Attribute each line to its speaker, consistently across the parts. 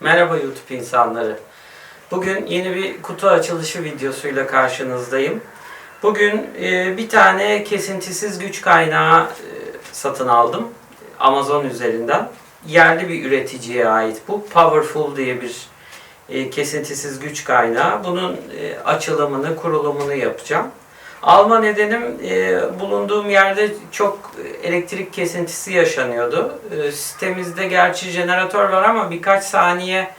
Speaker 1: Merhaba YouTube insanları. Bugün yeni bir kutu açılışı videosuyla karşınızdayım. Bugün e, bir tane kesintisiz güç kaynağı e, satın aldım. Amazon üzerinden. Yerli bir üreticiye ait bu. Powerful diye bir e, kesintisiz güç kaynağı. Bunun açılımını, kurulumunu yapacağım. Alma nedenim e, bulunduğum yerde çok elektrik kesintisi yaşanıyordu. E, sitemizde gerçi jeneratör var ama birkaç saniye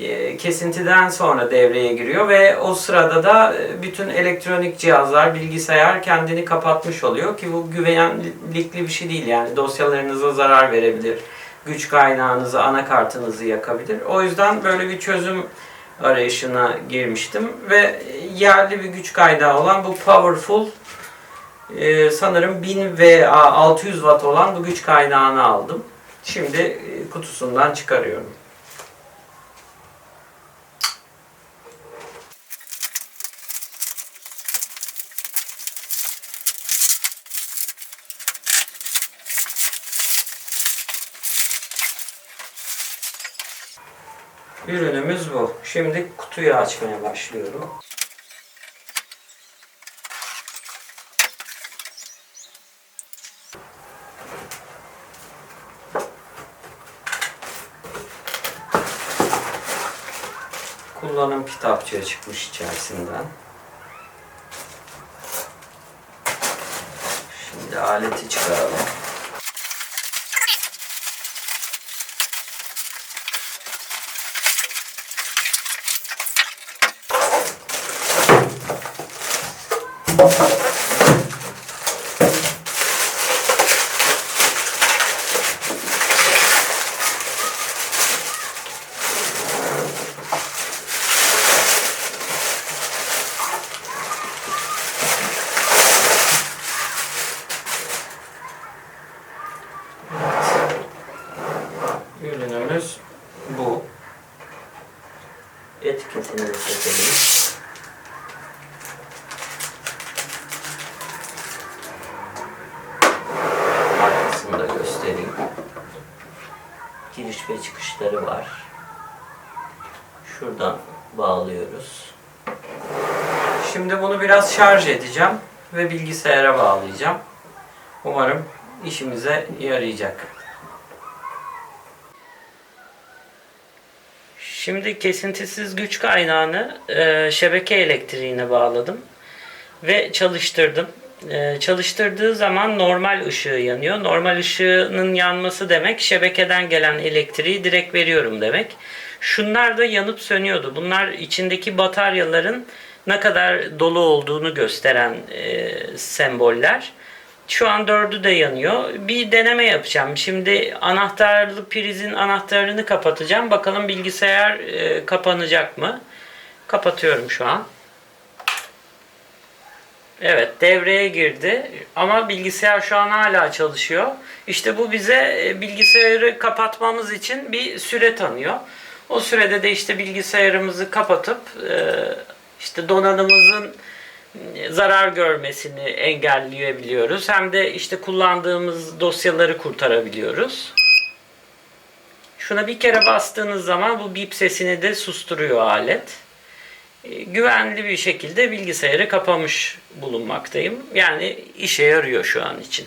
Speaker 1: e, kesintiden sonra devreye giriyor ve o sırada da e, bütün elektronik cihazlar, bilgisayar kendini kapatmış oluyor ki bu güvenlikli bir şey değil yani dosyalarınıza zarar verebilir, güç kaynağınızı, anakartınızı yakabilir. O yüzden böyle bir çözüm arayışına girmiştim ve yerli bir güç kaynağı olan bu Powerful e, sanırım 1000 veya 600 watt olan bu güç kaynağını aldım. Şimdi e, kutusundan çıkarıyorum. Ürünümüz bu. Şimdi kutuyu açmaya başlıyorum. Kullanım kitapçığı çıkmış içerisinden. Şimdi aleti çıkaralım. Ürünümüz bu. Etiketini de çekelim. Giriş ve çıkışları var. Şuradan bağlıyoruz. Şimdi bunu biraz şarj edeceğim ve bilgisayara bağlayacağım. Umarım işimize yarayacak. Şimdi kesintisiz güç kaynağını e, şebeke elektriğine bağladım ve çalıştırdım. E, çalıştırdığı zaman normal ışığı yanıyor. Normal ışığının yanması demek şebekeden gelen elektriği direkt veriyorum demek. Şunlar da yanıp sönüyordu. Bunlar içindeki bataryaların ne kadar dolu olduğunu gösteren e, semboller. Şu an dördü de yanıyor. Bir deneme yapacağım. Şimdi anahtarlı prizin anahtarını kapatacağım. Bakalım bilgisayar e, kapanacak mı? Kapatıyorum şu an. Evet devreye girdi ama bilgisayar şu an hala çalışıyor. İşte bu bize e, bilgisayarı kapatmamız için bir süre tanıyor. O sürede de işte bilgisayarımızı kapatıp e, işte donanımımızın zarar görmesini engelleyebiliyoruz. Hem de işte kullandığımız dosyaları kurtarabiliyoruz. Şuna bir kere bastığınız zaman bu bip sesini de susturuyor alet. E, Güvenli bir şekilde bilgisayarı kapamış bulunmaktayım. Yani işe yarıyor şu an için.